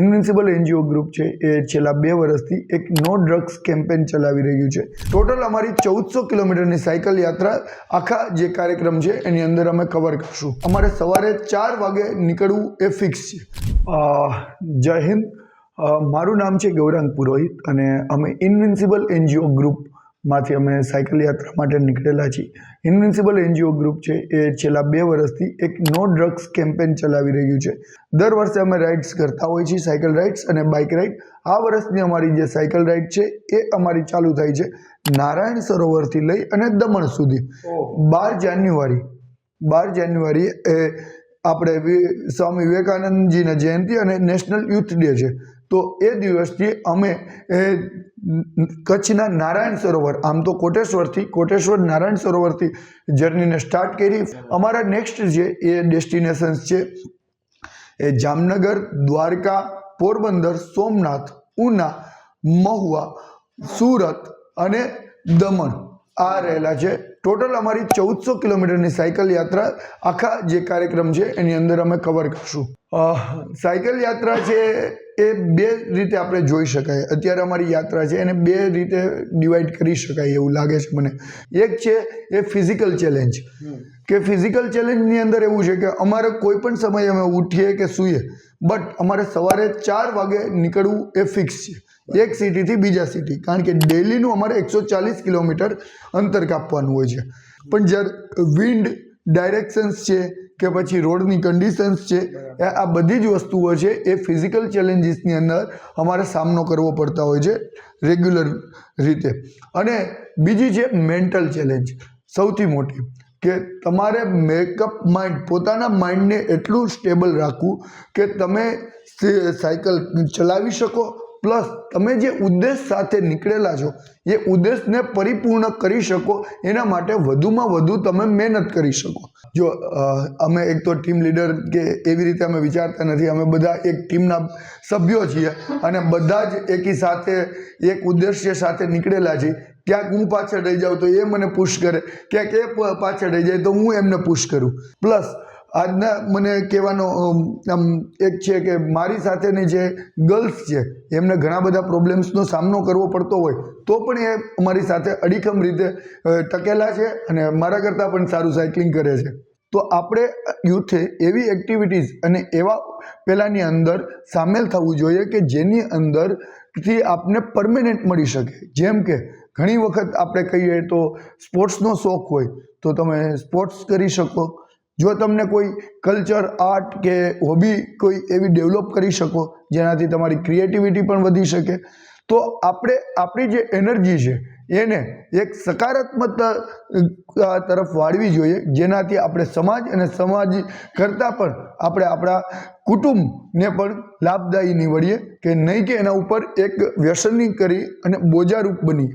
Invincible NGO group છે, એ છેલ્લા બે વર્ષથી એક નો ડ્રગ્સ કેમ્પેન ચલાવી રહ્યું છે. ટોટલ અમારી ચૌદસો કિલોમીટરની સાયકલ યાત્રા, આખા જે કાર્યક્રમ છે, એની અંદર અમે કવર કરશું. અમારે સવારે ચાર વાગે નીકળવું એ ફિક્સ છે. જય હિન્દ. મારું નામ છે ગૌરાંગ પુરોહિત અને અમે ઇન્વિન્સિબલ એનજીઓ ગ્રુપ માંથી અમે સાયકલ યાત્રા માટે નીકળેલા છીએ. ઇન્વિન્સિબલ એનજીઓ ગ્રુપ છે એ છેલ્લા બે વર્ષથી એક નો ડ્રગ્સ કેમ્પેન ચલાવી રહ્યું છે. દર વર્ષે અમે રાઇડ્સ કરતા હોઈએ છીએ સાયકલ રાઇડ્સ અને બાઇક રાઇડ આ વર્ષની અમારી જે સાયકલ રાઇડ છે એ અમારી ચાલુ થાય છે નારાયણ સરોવરથી લઈ અને દમણ સુધી. બાર જાન્યુઆરી બાર જાન્યુઆરી એ આપણે સ્વામી વિવેકાનંદજીની જયંતિ અને નેશનલ યુથ ડે છે. તો એ દિવસથી અમે, એ, કચ્છના નારાયણ સરોવર, આમ તો કોટેશ્વરથી, કોટેશ્વર નારાયણ સરોવરથી જર્નીને સ્ટાર્ટ કરી. અમારા નેક્સ્ટ જે, એ ડેસ્ટિનેશન્સ છે, એ જામનગર, દ્વારકા, પોરબંદર, સોમનાથ, ઉના, મહુવા, સુરત અને દમણ આ રહેલા છે. ટોટલ અમારી ચૌદસો કિલોમીટરની સાયકલ યાત્રા આખા જે કાર્યક્રમ છે એની અંદર અમે કવર કરશું. સાયકલ યાત્રા છે એ બે રીતે આપણે જોઈ શકાય. અત્યારે અમારી યાત્રા છે એને બે રીતે ડિવાઈડ કરી શકાય એવું લાગે છે મને. એક છે એ ફિઝિકલ ચેલેન્જ કે ફિઝિકલ ચેલેન્જની અંદર એવું છે કે અમારે કોઈ પણ સમયે અમે ઉઠીએ કે સૂઈએ બટ અમારે સવારે ચાર વાગે નીકળવું એ ફિક્સ છે. એક સિટીથી બીજા સિટી. કારણ કે ડેલીનું અમારે એકસો ચાલીસ કિલોમીટર અંતર કાપવાનું હોય છે. પણ જ્યારે વિન્ડ ડાયરેક્શન્સ છે કે પછી રોડની કન્ડિશન્સ છે આ બધી જ વસ્તુઓ છે, એ ફિઝિકલ ચેલેન્જીસની અંદર અમારે સામનો કરવો પડતા હોય છે રેગ્યુલર રીતે. અને બીજી છે મેન્ટલ ચેલેન્જ સૌથી મોટી કે તમારે મેકઅપ માઇન્ડ પોતાના માઇન્ડને એટલું સ્ટેબલ રાખવું કે તમે સાયકલ ચલાવી શકો પ્લસ તમે જે ઉદ્દેશ સાથે નીકળેલા છો, એ ઉદ્દેશને પરિપૂર્ણ કરી શકો, એના માટે વધુમાં વધુ તમે મહેનત કરી શકો. જો અમે એક તો ટીમ લીડર કે એવી રીતે અમે વિચારતા નથી, અમે બધા એક ટીમના સભ્યો છીએ અને બધા જ એકી સાથે એક ઉદ્દેશ્ય સાથે નીકળેલા છીએ. ક્યાંક હું પાછળ રહી જાઉં તો એ મને પુશ કરે, ક્યાંક એ પાછળ રહી જાય તો હું એમને પુશ કરું. પ્લસ આજના મને કહેવાનો આમ એક છે કે મારી સાથેની જે ગર્લ્સ છે, એમને ઘણા બધા પ્રોબ્લેમ્સનો સામનો કરવો પડતો હોય, તો પણ એ અમારી સાથે અડીખમ રીતે ટકેલા છે અને મારા કરતાં પણ સારું સાયકલિંગ કરે છે. તો આપણે યુથે એવી એક્ટિવિટીઝ અને એવા પહેલાંની અંદર સામેલ થવું જોઈએ કે જેની અંદરથી આપને પરમેનન્ટ મળી શકે. જેમ કે ઘણી વખત આપણે કહીએ તો સ્પોર્ટ્સનો શોખ હોય, તો તમે સ્પોર્ટ્સ કરી શકો જો તમને કોઈ કલ્ચર આર્ટ કે હોબી કોઈ એવી ડેવલપ કરી શકો, જેનાથી તમારી ક્રિએટિવિટી પણ વધી શકે, તો આપણે, આપણી જે એનર્જી છે, એને એક સકારાત્મકતા તરફ વાળવી જોઈએ, જેનાથી આપણે સમાજ અને સમાજ કરતાં પણ આપણે આપણા કુટુંબને પણ લાભદાયી નીવડીએ, કે નહીં કે એના ઉપર એક વ્યસની કરી અને બોજારૂપ બની